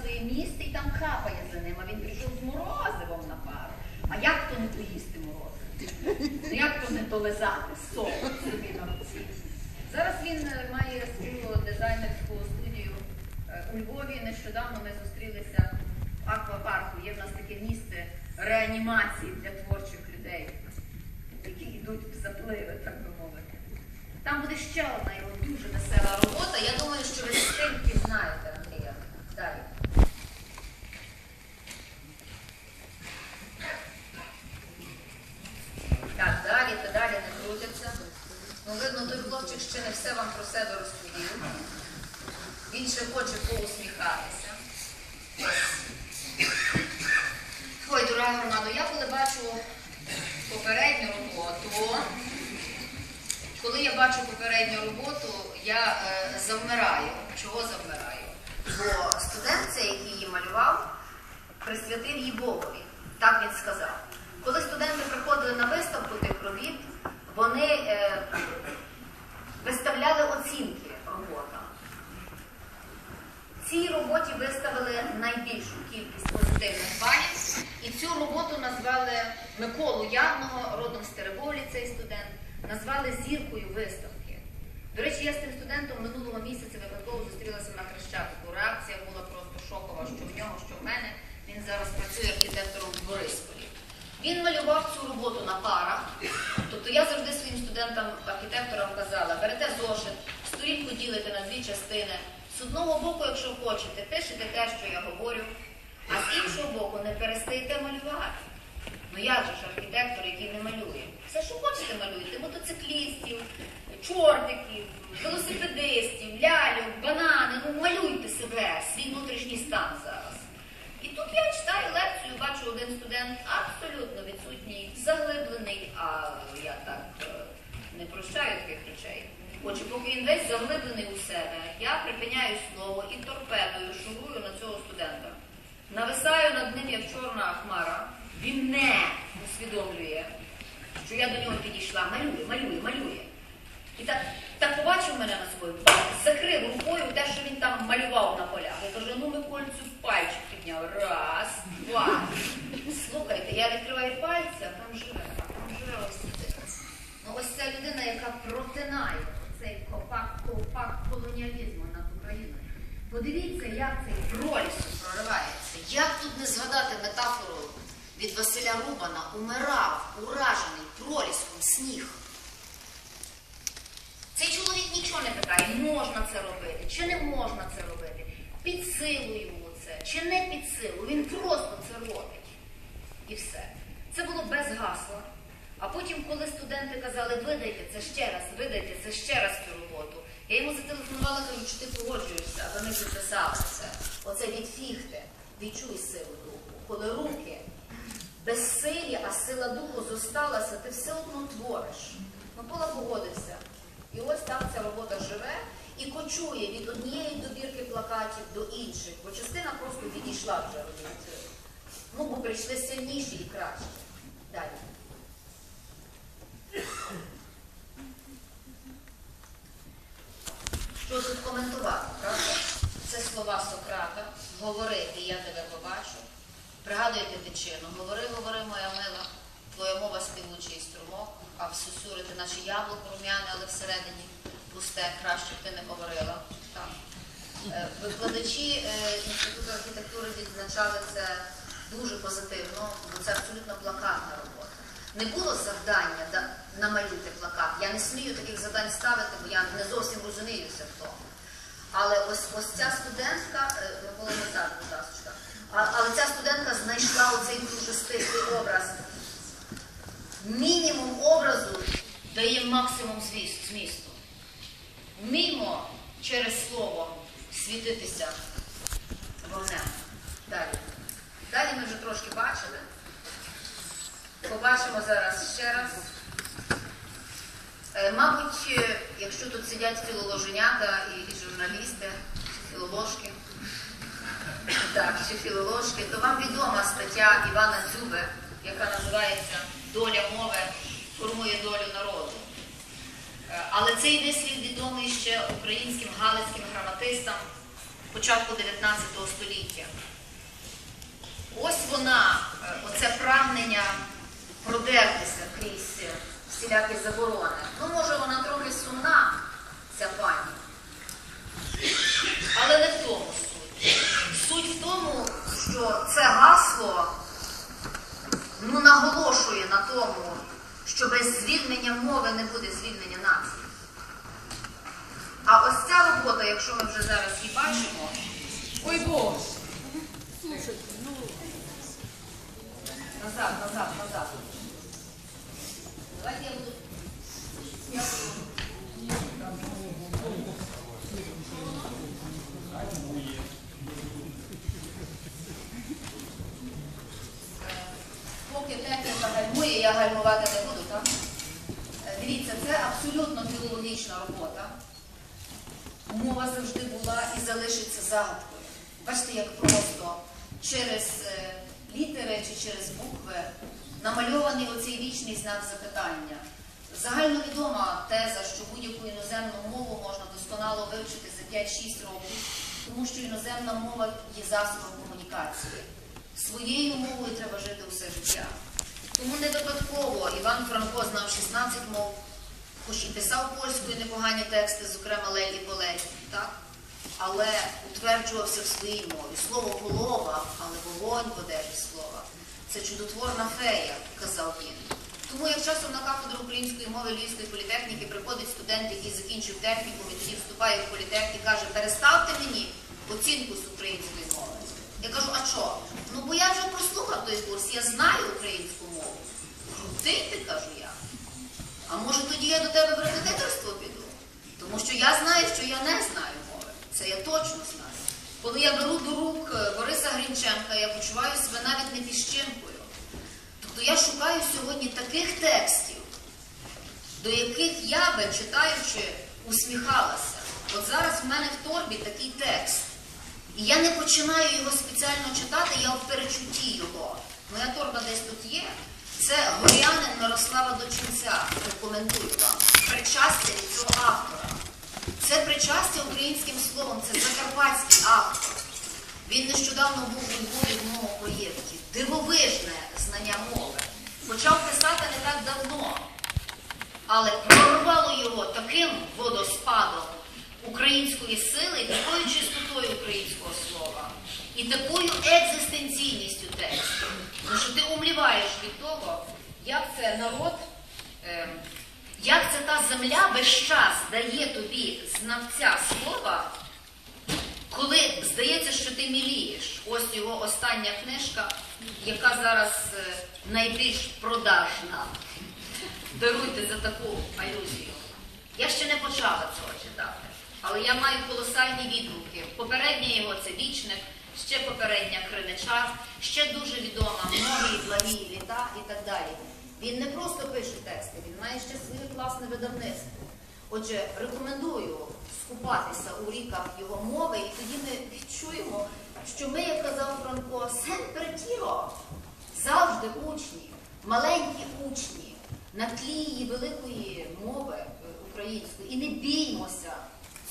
своє місце і там капає за ним, а він прийшов з морозивом на пару. А як то не поїсти морозиво? Ну як то не долизати сок собі на руці? Зараз він е, має свою дизайнерську студію е, у Львові. Нещодавно ми зустрілися в аквапарку. Є в нас таке місце реанімації для творчих людей, які йдуть в запливи, так би мовити. Там буде ще одна його дуже весела робота. Я думаю, що ви стільки знаєте, Андрія. Далі. Так, далі та далі не крутяться. Ну, видно, той хлопчик ще не все вам про себе розповів. Він ще хоче поусміхатися. Ой, дорога громада, я коли бачу попередню роботу, коли я бачу попередню роботу, я е, завмираю. Чого завмираю? Бо студент, цей, який її малював, присвятив її Богові. Так він сказав. Коли студенти приходили на виставку тих робіт, вони е, виставляли оцінки роботам. Цій роботі виставили найбільшу кількість позитивних балів, і цю роботу назвали Миколу Явного, родом з Теребовлі цей студент, назвали зіркою виставки. До речі, я з тим студентом минулого місяця випадково зустрілася на Хрещатику. Реакція була просто шокова, що в нього, що в мене. Він зараз працює архітектором в Борисполі. Він малював цю роботу на парах. Тобто я завжди своїм студентам-архітекторам казала, берете зошит, сторінку ділите на дві частини. З одного боку, якщо хочете, пишете те, що я говорю, а з іншого боку, не перестаєте малювати. Ну я же ж архітектор, який не малює. Все, що хочете, малюйте, мотоциклістів, чортиків, велосипедистів, ляльок, банани, ну малюйте себе, свій внутрішній стан зараз. І тут я читаю лекцію, бачу один студент абсолютно відсутній, заглиблений, а я так е, не прощаю таких речей. Отже, поки він весь заглиблений у себе, я припиняю слово і торпедою шурую на цього студента. Нависаю над ним, як чорна хмара, він не усвідомлює, що я до нього підійшла, малює, малює, малює. І так, так побачив мене на свою, закрив рукою те, що він там малював на полях. Я кажу, ну Микольцю пальчик підняв. Раз, два. Слухайте, я відкриваю пальці, а там живе, там живе ось ось ця людина, яка протинає цей копак, ковпак колоніалізму над Україною. Подивіться, як цей пролісок проривається. Як тут не згадати метафору від Василя Рубана умирав, уражений проліском сніг. Цей чоловік нічого не питає, можна це робити, чи не можна це робити, під силу йому це, чи не під силу. Він просто це робить. І все. Це було без гасла. А потім, коли студенти казали, видайте це ще раз, видайте це ще раз цю роботу, я йому зателефонувала, кажу, чи ти погоджуєшся, а вони підписали це. Оце від фіхти. Відчуй силу духу. Коли руки безсилі, а сила духу зосталася, ти все одно твориш. Микола погодився. І ось так ця робота живе і кочує від однієї добірки плакатів до інших, бо частина просто відійшла вже розумієте. Ну, бо прийшли сильніші і кращі. Далі. Що тут коментувати, правда? Це слова Сократа. Говори, я тебе побачу. Пригадуєте дичину. Говори, говори, моя мила, твоя мова співучий струмок, а в сусюри ти наче яблуко рум'яне, але всередині пусте, краще б ти не говорила. Так. Е, Викладачі е, Інституту архітектури відзначали це дуже позитивно, бо це абсолютно плакатна робота. Не було завдання да, намалюйте плакат. Я не смію таких завдань ставити, бо я не зовсім розуміюся в тому. Але ось ось ця студентка, е, Микола Мазар, будь ласка, але ця студентка знайшла оцей дуже стислий образ. Мінімум образу дає максимум змісту. Вміймо через слово світитися вогнем. Далі. Далі ми вже трошки бачили. Побачимо зараз ще раз. Е, Мабуть, е, якщо тут сидять філоложенята і, журналісти, філоложки, так, чи філоложки, то вам відома стаття Івана Дзюби, яка називається Доля мови формує долю народу. Е, Але цей вислів відомий ще українським галицьким граматистам початку 19 століття. Ось вона, оце прагнення продертися крізь е, всілякі заборони. Ну, може, вона трохи сумна, ця пані. Але не в тому суть. Суть в тому, що це гасло ну, наголошує на тому, що без звільнення мови не буде звільнення нації. А ось ця робота, якщо ми вже зараз її бачимо, Ой Боже. Назад, назад, назад. Давайте я буду. Я буду. Е, Поки техніка гальмує, я гальмувати не буду, так? Е, Дивіться, це абсолютно філологічна робота. Мова завжди була і залишиться загадкою. Бачите, як просто через літери чи через букви намальований оцей вічний знак запитання. Загальновідома теза, що будь-яку іноземну мову можна досконало вивчити за 5-6 років, тому що іноземна мова є засобом комунікації. Своєю мовою треба жити усе життя. Тому не випадково Іван Франко знав 16 мов, хоч і писав польською непогані тексти, зокрема Лелі Полелі, так? Але утверджувався в своїй мові. Слово голова, але вогонь одежі слова. Це чудотворна фея, казав він. Тому як часом на кафедру української мови Львівської політехніки приходить студент, який закінчив техніку, і тоді вступає в політехніку каже, переставте мені оцінку з української мови. Я кажу, а що? Ну бо я вже прослухав той курс, я знаю українську мову. Крутий ти, кажу я. А може тоді я до тебе в репетиторство піду? Тому що я знаю, що я не знаю. Це я точно знаю. Коли я беру до рук е, Бориса Грінченка, я почуваю себе навіть не піщинкою. Тобто я шукаю сьогодні таких текстів, до яких я би, читаючи, усміхалася. От зараз в мене в торбі такий текст. І я не починаю його спеціально читати, я в перечутті його. Моя торба десь тут є. Це горянин Мирослава Дочинця. Рекомендую вам. Причастя цього автора. Це причастя українським словом, це закарпатський автор. Він нещодавно був у Львові в моєму проєкті. Дивовижне знання мови. Почав писати не так давно, але прорвало його таким водоспадом української сили, і такою чистотою українського слова, і такою екзистенційністю тексту. Тому що ти умліваєш від того, як це народ, ем, як це та земля весь час дає тобі знавця слова, коли здається, що ти мілієш. Ось його остання книжка, яка зараз е, найбільш продажна. Даруйте за таку алюзію. Я ще не почала цього читати, але я маю колосальні відгуки. Попереднє його це вічник, ще попередня криничар, ще дуже відома многі благі літа і так далі. Він не просто пише тексти, він має ще своє класне видавництво. Отже, рекомендую скупатися у ріках його мови, і тоді ми відчуємо, що ми, як казав Франко, сен-пертіро, завжди учні, маленькі учні на тлі її великої мови е, української. І не біймося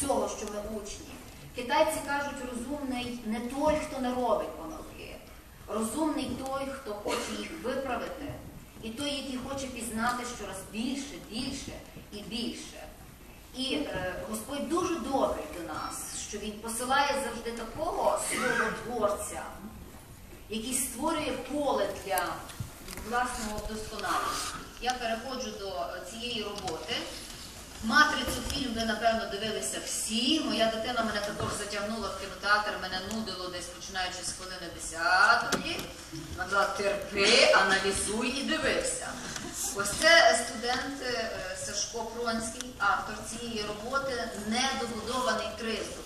цього, що ми учні. Китайці кажуть, розумний не той, хто не робить помилки. Розумний той, хто хоче їх виправити, і той, який хоче пізнати щораз більше, більше і більше. І е, Господь дуже добрий до нас, що Він посилає завжди такого словотворця, який створює поле для власного вдосконалення. Я переходжу до е, цієї роботи. Матрицю фільм ви, напевно, дивилися всі. Моя дитина мене також затягнула в кінотеатр, мене нудило десь починаючи з хвилини 10-ї. Вона терпи, аналізуй і дивився. Ось це студент е, Сашко Пронський, автор цієї роботи, недобудований тризуб.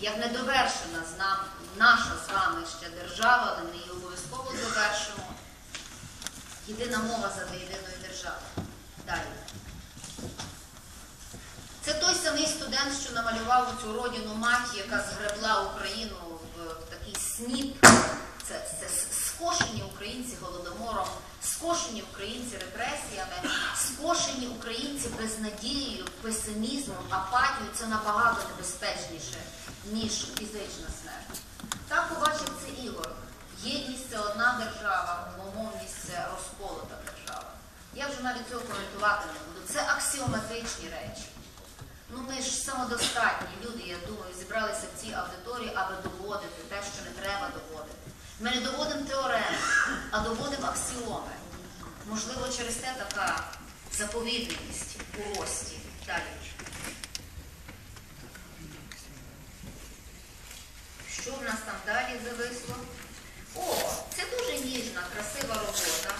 Як недовершена зна- наша з вами ще держава, але ми її обов'язково довершимо. Єдина мова задля єдиної держави. Далі. Це той самий студент, що намалював цю родину мать, яка згребла Україну в такий сніп. Це, це скошені українці голодомором, скошені українці репресіями, скошені українці безнадією, песимізмом, апатією це набагато небезпечніше, ніж фізична смерть. Так побачив це Ігор. Єдність це одна держава, мовність це розколота держава. Я вже навіть цього коментувати не буду. Це аксіоматичні речі. Ну ми ж самодостатні люди, я думаю, зібралися в цій аудиторії, аби доводити те, що не треба доводити. Ми не доводимо теореми, а доводимо аксіоми. Можливо, через те така заповідність у рості. Далі. Що в нас там далі зависло? О, це дуже ніжна, красива робота.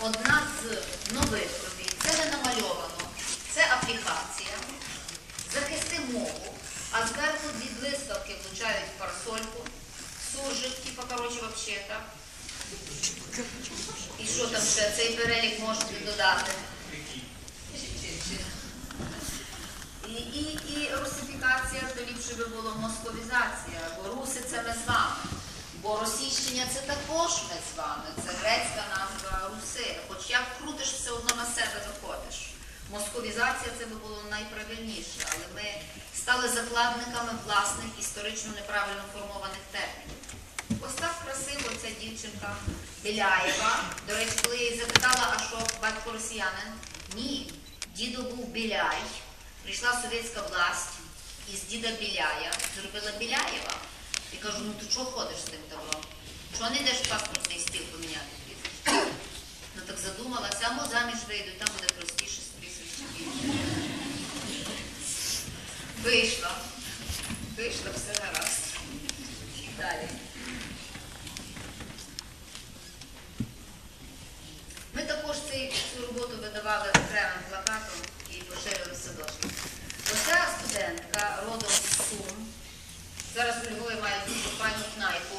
Одна з нових робіт. Це не намальовано. Це аплікація. Захисти мову, а зверху дві блискавки влучають в парасольку. Суржик, типа, коротше, вообще так. І що там ще? Цей перелік можете додати. І, і, і русифікація, то ліпше би було московізація, бо руси це ми з вами. Бо російщення це також ми з вами. Це грецька назва руси. Хоч як крутиш, все одно на себе виходиш. Московізація це би було найправильніше, але ми стали закладниками власних історично неправильно формованих термінів. Ось так красиво ця дівчинка Біляєва. До речі, коли я її запитала, а що батько росіянин? Ні, дідо був Біляй. Прийшла совєтська власть із діда Біляя, зробила Біляєва. І кажу, ну ти чого ходиш з тим добром? Чого не йдеш паспортний стіл поміняти? Ну так задумалася, а заміж вийду, там буде простіше з. Вийшла. Вийшла, все гаразд. Далі. Ми також цей, цю роботу видавали окремим плакатом і поширили в садочку. Оця студентка родом з Сум. Зараз у Львові має пані кнайпу,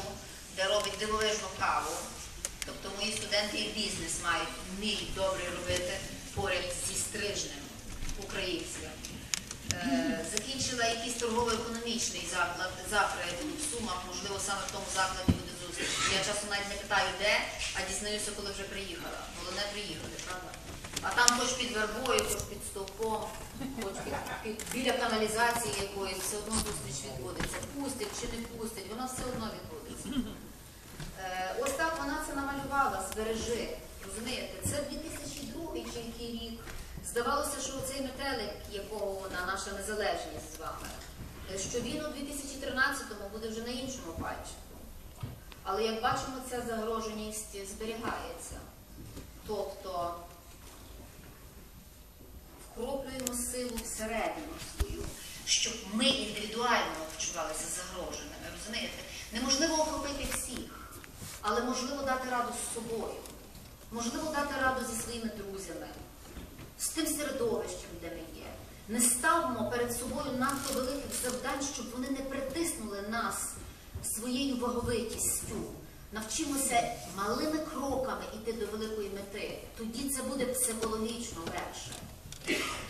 де робить дивовижну каву. Тобто мої студенти і бізнес мають вміють добре робити поряд зі стрижнем українців. Е, закінчила якийсь торгово-економічний заклад, заклад в Сумах, можливо, саме в тому закладі. Я часом навіть не питаю, де, а дізнаюся, коли вже приїхала. Головне приїхати, правда? А там хоч під вербою, хоч під стовпом, хоч біля каналізації якоїсь, все одно зустріч відбудеться. Пустить чи не пустить, вона все одно відбудеться. Е, ось так вона це намалювала, збережи. Розумієте, це 2002 тільки рік. Здавалося, що цей метелик, якого вона, наша незалежність з вами, е, що він у 2013-му буде вже на іншому пальчику. Але як бачимо, ця загроженість зберігається. Тобто вкроплюємо силу всередину свою, щоб ми індивідуально почувалися загроженими. Розумієте? Неможливо охопити всіх, але можливо дати раду з собою, можливо дати раду зі своїми друзями, з тим середовищем, де ми є. Не ставимо перед собою надто великих завдань, щоб вони не притиснули нас своєю ваговитістю. Навчимося малими кроками йти до великої мети. Тоді це буде психологічно легше.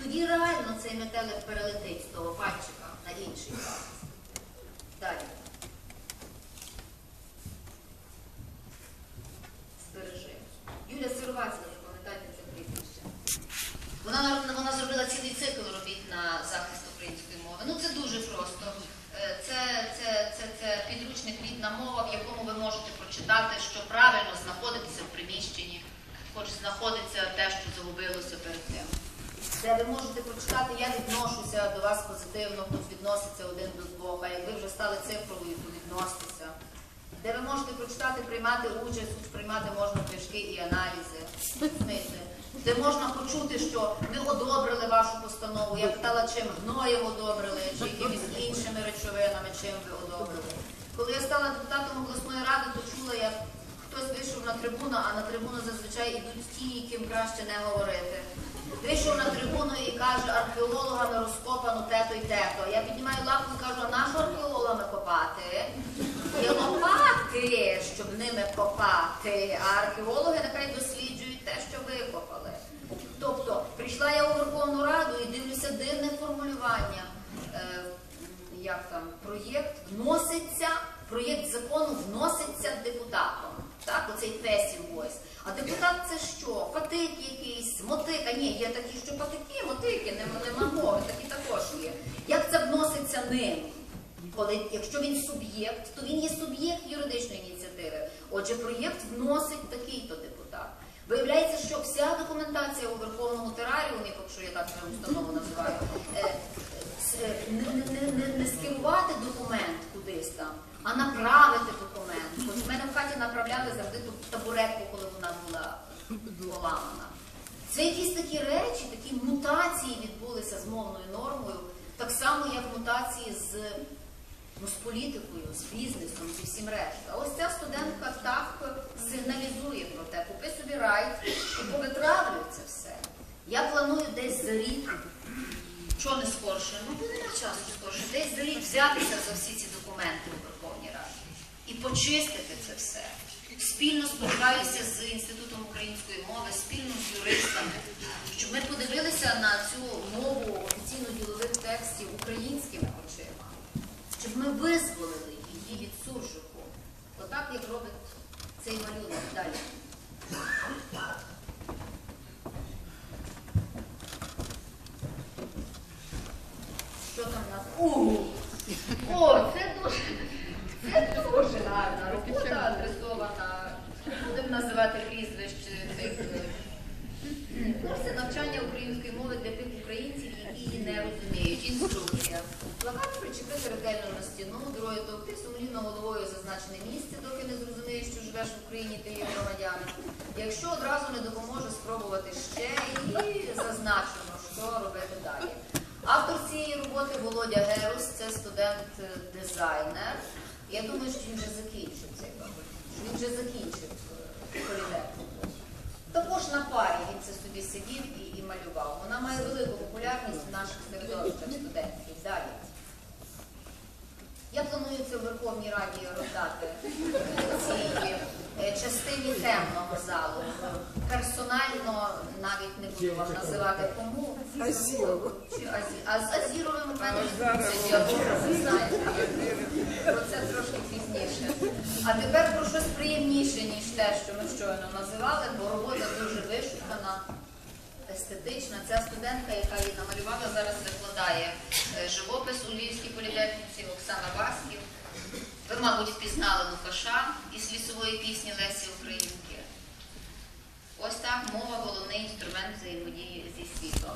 Тоді реально цей метелик перелетить з того пальчика на інший захист. Далі. Збережи. Юля Сировацька, запам'ятайте це прізвище. Вона, вона зробила цілий цикл робіт на захист української мови. Ну це дуже просто. Е, Це, це, це, підручник рідна мова, в якому ви можете прочитати, що правильно знаходитися в приміщенні, хоч знаходиться те, що загубилося перед тим. Де ви можете прочитати, я відношуся до вас позитивно, хоч відноситься один до двох, а як ви вже стали цифровою, то відноситеся. Де ви можете прочитати, приймати участь, приймати можна книжки і аналізи. Розумієте? Де можна почути, що ми одобрили вашу постанову. Я питала, чим гноєм одобрили, чи якимись іншими речовинами, чим ви одобрили. Коли я стала депутатом обласної ради, то чула, як хтось вийшов на трибуну, а на трибуну зазвичай йдуть ті, яким краще не говорити. Вийшов на трибуну і каже, археологами розкопано те-то й те-то. Я піднімаю лапу і кажу, а нашу археологами копати? Є лопати, щоб ними копати, а археологи нехай досліджують те, що викопали. Тобто, прийшла я у Верховну Раду і дивлюся дивне формулювання. Е, як там, проєкт вноситься, проєкт закону вноситься депутатом. Так, оцей passive voice. А депутат це що? Патик якийсь, мотика? Ні, є такі, що патики, мотики, нема, нема мови, такі також є. Як це вноситься ним? Коли, якщо він суб'єкт, то він є суб'єкт юридичної ініціативи. Отже, проєкт вносить такий-то депутат. Виявляється, що вся документація у Верховному тераріумі, якщо я так свою установу називаю, е, с- е, не, не, не, не, не скерувати документ кудись там, а направити документ. От в мене в хаті направляли завжди ту табуретку, коли вона була поламана. Це якісь такі речі, такі мутації відбулися з мовною нормою, так само, як мутації з, ну, з політикою, з бізнесом, зі всім решта. Ось ця студентка так сигналізує про те, купи собі райт і повитравлюй це все. Я планую десь за рік, що не скорше, ну бо нема часу скорше, десь за рік взятися за всі ці документи у Верховній Раді і почистити це все. Спільно сподіваюся з Інститутом української мови, спільно з юристами, щоб ми подивилися на цю мову офіційно ділових текстів українськими щоб ми визволили її від суржику. Отак, як робить цей малюнок далі. Що там у нас? У! О, це дуже, це дуже гарна робота адресована. Будемо називати прізвищ цих е, курси навчання української мови для тих українців, її не розуміють. Інструкція. Плакат причепити ретельно на стіну, друге товкти сумлінно головою зазначене місце, доки не зрозумієш, що живеш в Україні ти є громадянин. Якщо одразу не допоможе спробувати ще і зазначено, що робити далі. Автор цієї роботи Володя Герус, це студент-дизайнер. Я думаю, що він вже закінчив цей факультет, е, політехніку. Також на парі він це собі сидів і, і малював. Вона має велику популярність в наших середовищах студентських. Далі. Я планую це в Верховній Раді роздати е, цій е, частині темного залу. Персонально називати кому. Азірову. Чи Азі... А з Азіровим у мене діалог, ви знаєте. Про це трошки пізніше. А тепер про щось приємніше, ніж те, що ми щойно називали, бо робота дуже вишукана, естетична. Ця студентка, яка її намалювала, зараз викладає е, живопис у Львівській політехніці Оксана Васків. Ви, мабуть, впізнали Лукаша із лісової пісні Лесі Українки. Ось так мова головний інструмент взаємодії зі світом.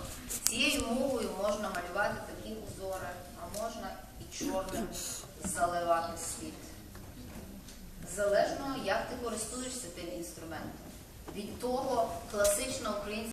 Цією мовою можна малювати такі узори, а можна і чорним заливати світ. Залежно, як ти користуєшся тим інструментом. Від того класична українська.